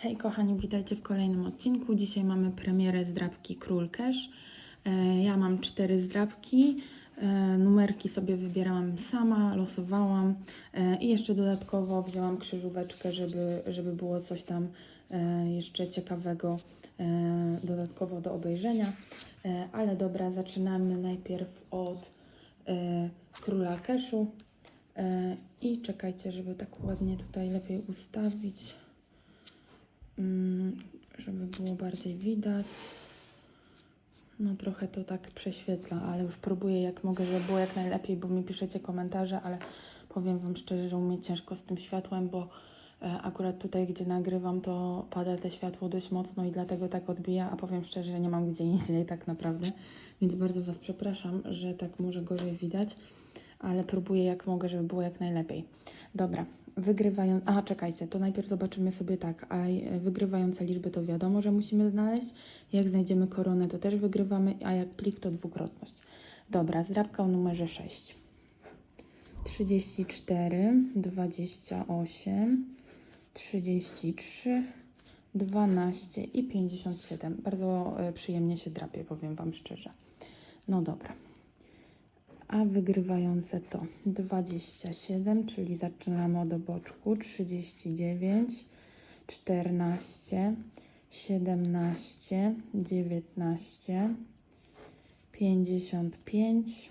Hej kochani, witajcie w kolejnym odcinku. Dzisiaj mamy premierę zdrabki Król Cash. E, Ja mam cztery zdrabki. E, Numerki sobie wybierałam sama, losowałam e, i jeszcze dodatkowo wzięłam krzyżóweczkę, żeby, żeby było coś tam jeszcze ciekawego dodatkowo do obejrzenia. Ale dobra, zaczynamy najpierw od Króla Cashu. I czekajcie, żeby tak ładnie tutaj lepiej ustawić. Mm, żeby było bardziej widać. No trochę to tak prześwietla, ale już próbuję jak mogę, żeby było jak najlepiej, bo mi piszecie komentarze, ale powiem Wam szczerze, że u mnie ciężko z tym światłem, bo e, akurat tutaj, gdzie nagrywam, to pada te światło dość mocno i dlatego tak odbija, a powiem szczerze, że nie mam gdzie indziej tak naprawdę, więc bardzo Was przepraszam, że tak może gorzej widać, ale próbuję jak mogę, żeby było jak najlepiej. Dobra, wygrywają. A, czekajcie, to najpierw zobaczymy sobie tak. A e, wygrywające liczby to wiadomo, że musimy znaleźć. Jak znajdziemy koronę, to też wygrywamy, a jak plik, to dwukrotność. Dobra, zdrabka o numerze 6. 34, 28, 33, 12 i 57. Bardzo e, przyjemnie się drapie, powiem Wam szczerze. No dobra. A wygrywające to 27, czyli zaczynamy od boczku, 39, 14, 17, 19, 55,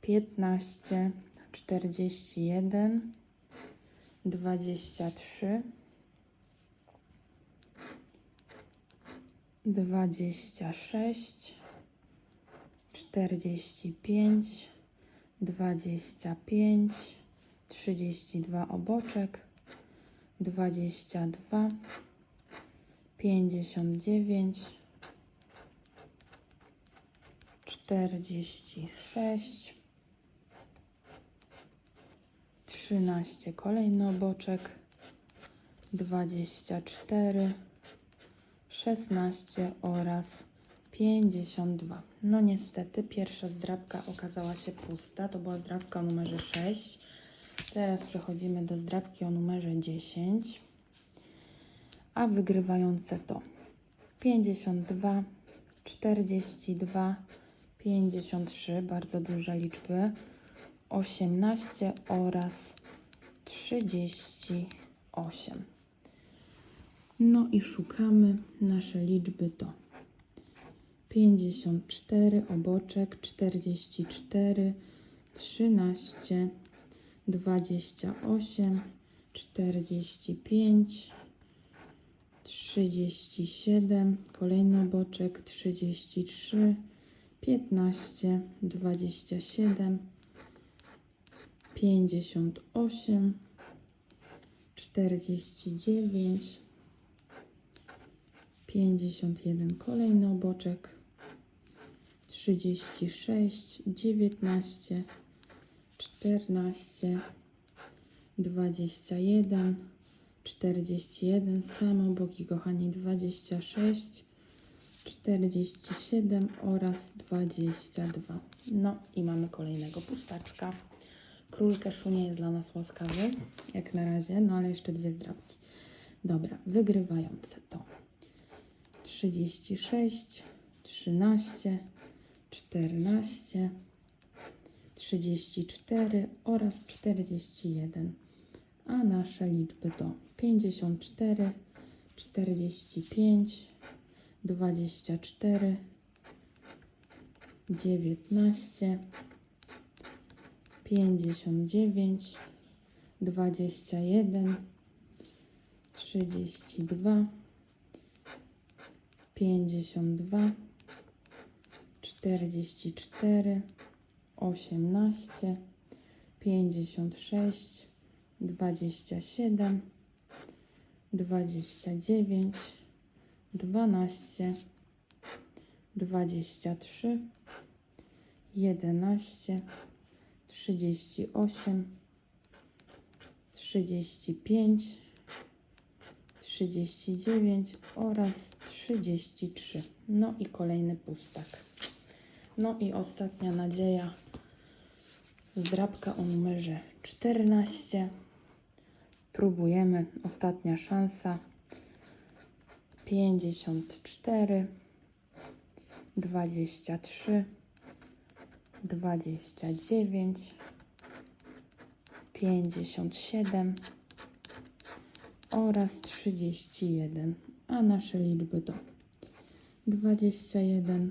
15, 41, 23, 26, 45, 25, 32 oboczek, 22, 59, 46, 13 kolejny oboczek, 24, 16 oraz 52. No niestety pierwsza zdrabka okazała się pusta. To była zdrabka o numerze 6. Teraz przechodzimy do zdrabki o numerze 10. A wygrywające to 52, 42, 53, bardzo duże liczby, 18 oraz 38. No i szukamy nasze liczby to 54, oboczek 44, 13, 28, 45, 37, kolejny oboczek 33, 15, 27, 58, 49, 51 kolejny oboczek 36 19 14 21 41 same boki kochani 26 47 oraz 22 no i mamy kolejnego pustaczka. Król keszu nie jest dla nas łaskawy jak na razie no ale jeszcze dwie zdrabki. Dobra wygrywające to. 36, 13, 14, 34 oraz 41. A nasze liczby to 54, 45, 24, 19, 59, 21, 32, 52, 44, 18, 56, 27, 29, 12, 23, 11, 38, 35, 39 oraz 33. No i kolejny pustak. No i ostatnia nadzieja. Zdrabka o numerze 14. Próbujemy. Ostatnia szansa. 54, 23, 29, 57 oraz 31, a nasze liczby to 21,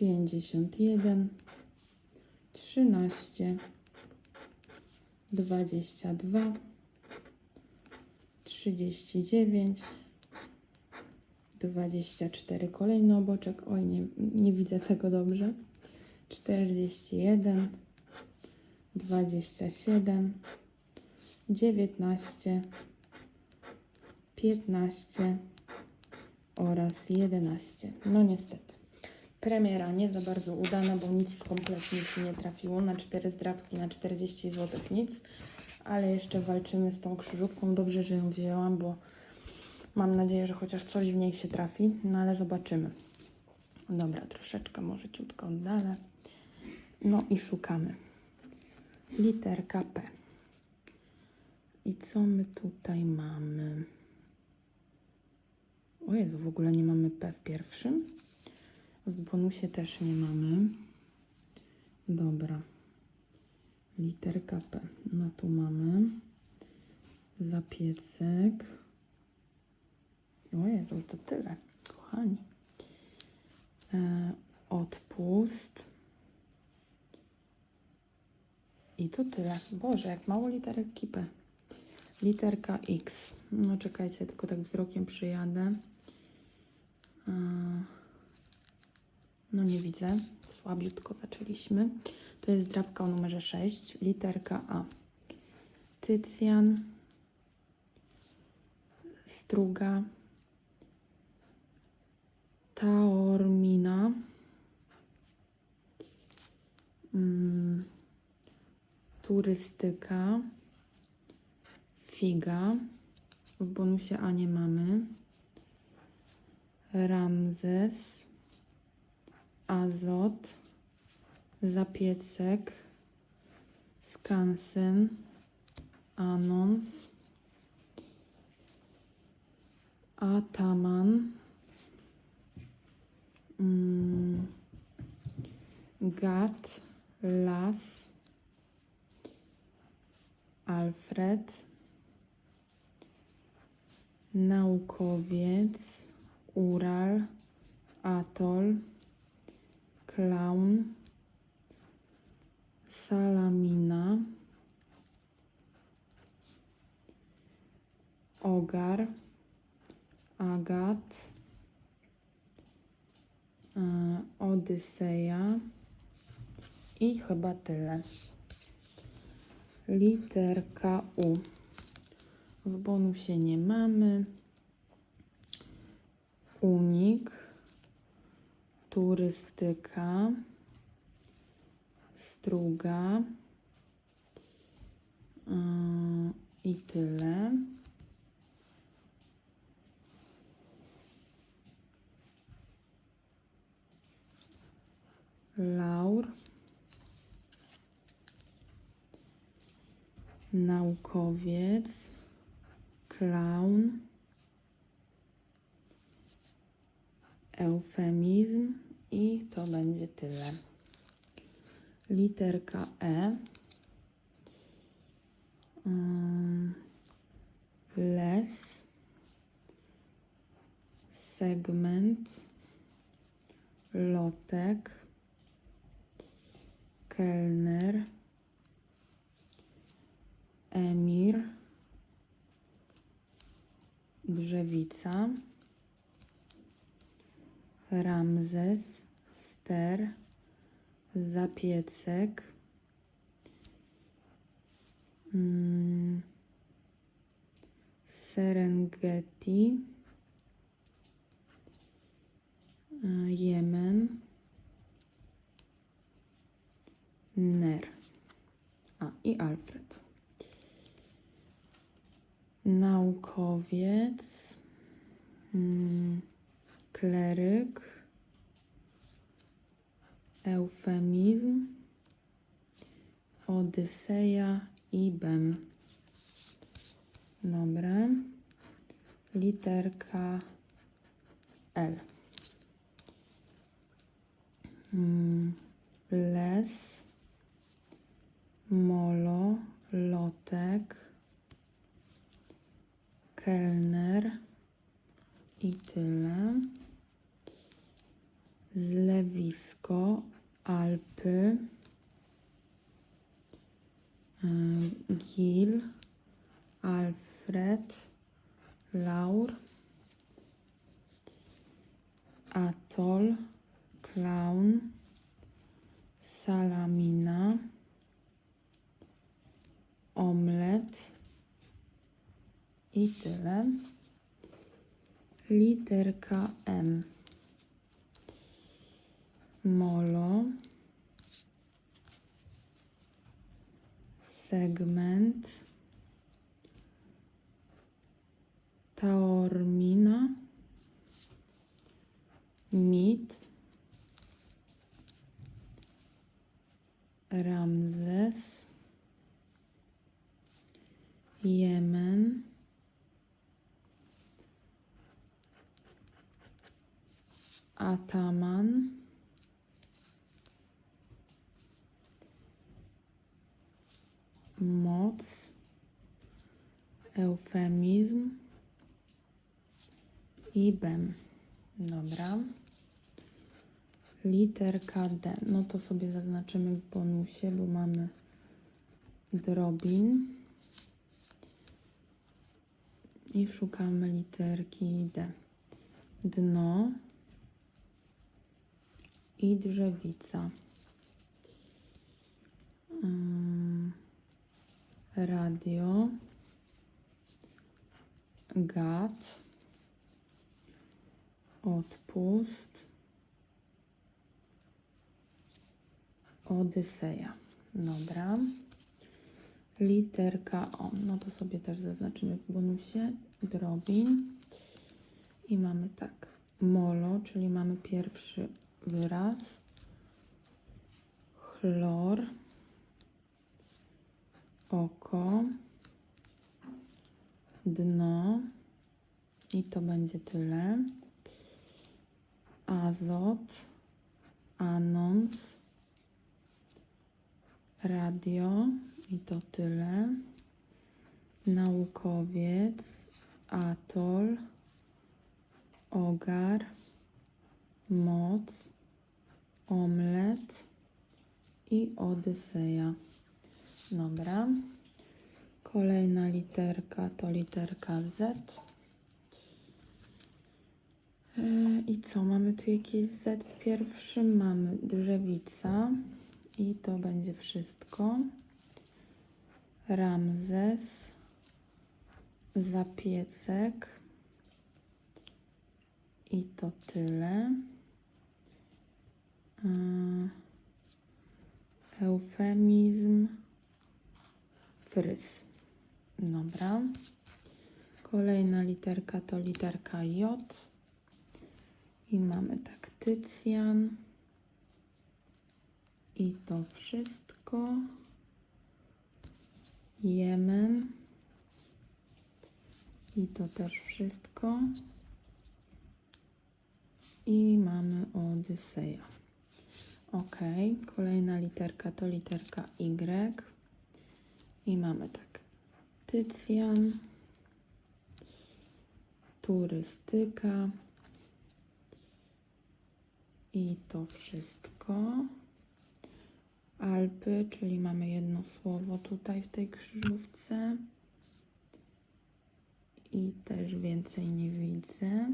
35, 33, 36, 43, 51, 13, 22, 39, 24 kolejny oboczek. Oj, nie, nie widzę tego dobrze. 41, 27, 19, 15 oraz 11. No niestety. Premiera nie za bardzo udana, bo nic kompletnie się nie trafiło. Na 4 zdrabki, na 40 zł nic. Ale jeszcze walczymy z tą krzyżówką. Dobrze, że ją wzięłam, bo mam nadzieję, że chociaż coś w niej się trafi. No ale zobaczymy. Dobra, troszeczkę może ciutko oddalę. No i szukamy. Literka P. I co my tutaj mamy? O Jezu, w ogóle nie mamy P w pierwszym. W bonusie też nie mamy. Dobra. Literka P. No tu mamy. Zapiecek. O Jezu, to tyle, kochani. E, odpust. I to tyle. Boże, jak mało literek P. Literka X. No czekajcie, tylko tak wzrokiem przyjadę. E, No nie widzę. Słabiutko zaczęliśmy. To jest drapka o numerze 6. Literka A. Tycjan. Struga. Taormina. Mm, turystyka. Figa. W bonusie A nie mamy. Ramzes. Azot. Zapiecek. Skansen. Anons. Ataman. Mm, Gat. Las. Alfred. Naukowiec. Ural. Atol. Klaun. Salamina. Ogar. Agat. e, Odyseja. I chyba tyle. Literka U. W bonusie nie mamy. Unik. Turystyka. Struga. Yy, I tyle. Laur. Naukowiec. Klaun. Eufemizm. I to będzie tyle. Literka E. Ym, Les. Segment. Lotek. Kelner. Emir. Drzewica. Ramzes. Ster. Zapiecek. Mm. Serengeti. y, Jemen, Ner. A i Alfred. Naukowiec, mm, kleryk, eufemizm, Odyseja i Bem. Dobra. Literka L. Mm, Les, molo, lotek, kelner i tyle. Zlewisko, Alpy, y, Gil, Alfred, Laur, Atol, Clown, Salamina, Omlet i tyle. Literka M. Molo. Segment. Taormina. Mit. Ramzes. Jemen. Ataman. Moc. Eufemizm. I bem. Dobra. Literka D. No to sobie zaznaczymy w bonusie, bo mamy drobin. I szukamy literki D. Dno i drzewica. Mm, Radio. Gad. Odpust. Odyseja. Dobra. Literka O. No to sobie też zaznaczymy w bonusie. Drobin. I mamy tak. Molo, czyli mamy pierwszy wyraz. Chlor. Oko. Dno. I to będzie tyle. Azot. Anons. Radio. I to tyle. Naukowiec. Atol. Ogar. Moc. Omlet. I Odyseja. Dobra. Kolejna literka to literka Z. E, I co? Mamy tu jakieś Z w pierwszym? Mamy drzewica. I to będzie wszystko. Ramzes. Zapiecek. I to tyle. E, Eufemizm. Fryz. Dobra. Kolejna literka to literka J. I mamy tak Tycjan. I to wszystko. Jemen. I to też wszystko. I mamy Odyseja. Ok, kolejna literka to literka Y. I mamy tak. Tycjan. Turystyka. I to wszystko. Alpy, czyli mamy jedno słowo tutaj w tej krzyżówce. I też więcej nie widzę.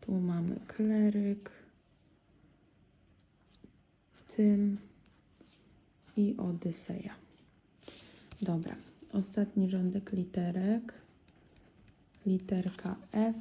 Tu mamy kleryk. Tym i Odyseja. Dobra, ostatni rządek literek. Literka F.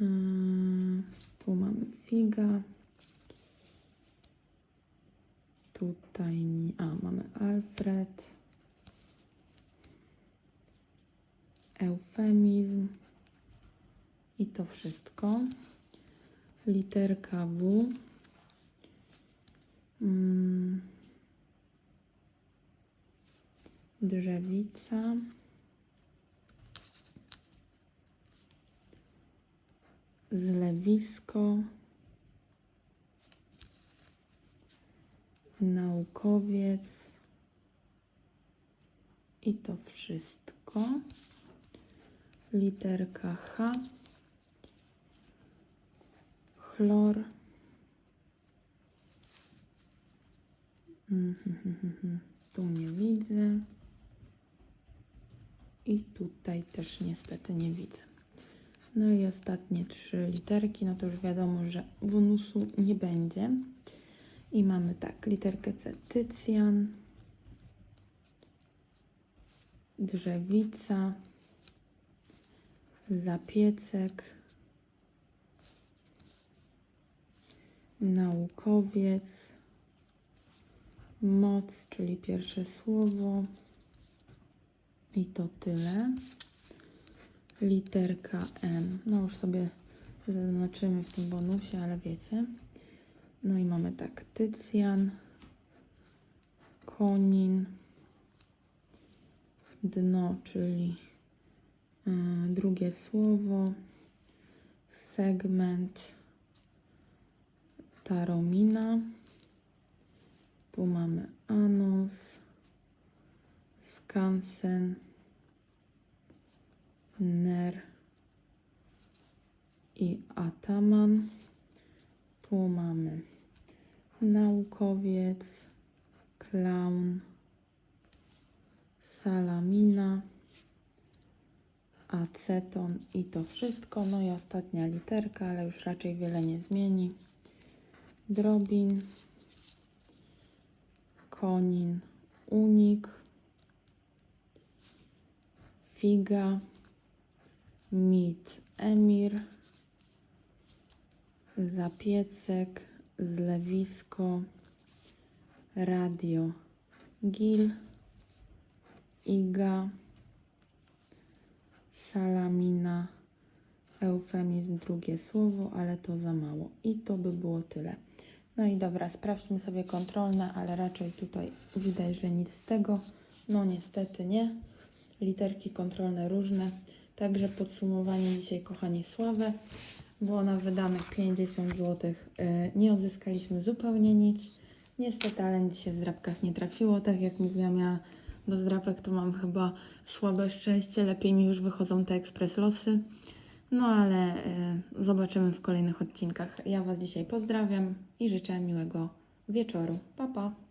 Ym, Tu mamy figa. Tutaj, a mamy Alfred. Eufemizm. I to wszystko. Literka W. Mm. Drzewica. Zlewisko. Naukowiec. I to wszystko. Literka H. Chlor. Tu nie widzę. I tutaj też niestety nie widzę. No i ostatnie trzy literki, no to już wiadomo, że bonusu nie będzie. I mamy tak, literkę C, Tycjan, drzewica, zapiecek, naukowiec, moc, czyli pierwsze słowo. I to tyle. Literka M. No już sobie zaznaczymy w tym bonusie, ale wiecie. No i mamy tak, Tycjan, Konin, dno, czyli y, drugie słowo, segment, Taromina. Tu mamy anons, skansen, ner i ataman. Tu mamy naukowiec, klaun, salamina, aceton i to wszystko. No i ostatnia literka, ale już raczej wiele nie zmieni. Drobin, konin, unik, figa, mit, emir, zapiecek, zlewisko, radio, gil, iga, salamina, eufemizm, drugie słowo, ale to za mało. I to by było tyle. No i dobra, sprawdźmy sobie kontrolne, ale raczej tutaj widać, że nic z tego. No niestety nie. Literki kontrolne różne. Także podsumowanie dzisiaj, kochani, słabe. Było na wydanych 50 zł. Nie odzyskaliśmy zupełnie nic. Niestety, ale dzisiaj w zdrabkach nie trafiło. Tak jak mówiłam, ja do zdrapek to mam chyba słabe szczęście. Lepiej mi już wychodzą te ekspres losy. No ale y, zobaczymy w kolejnych odcinkach. Ja Was dzisiaj pozdrawiam i życzę miłego wieczoru. Pa, pa!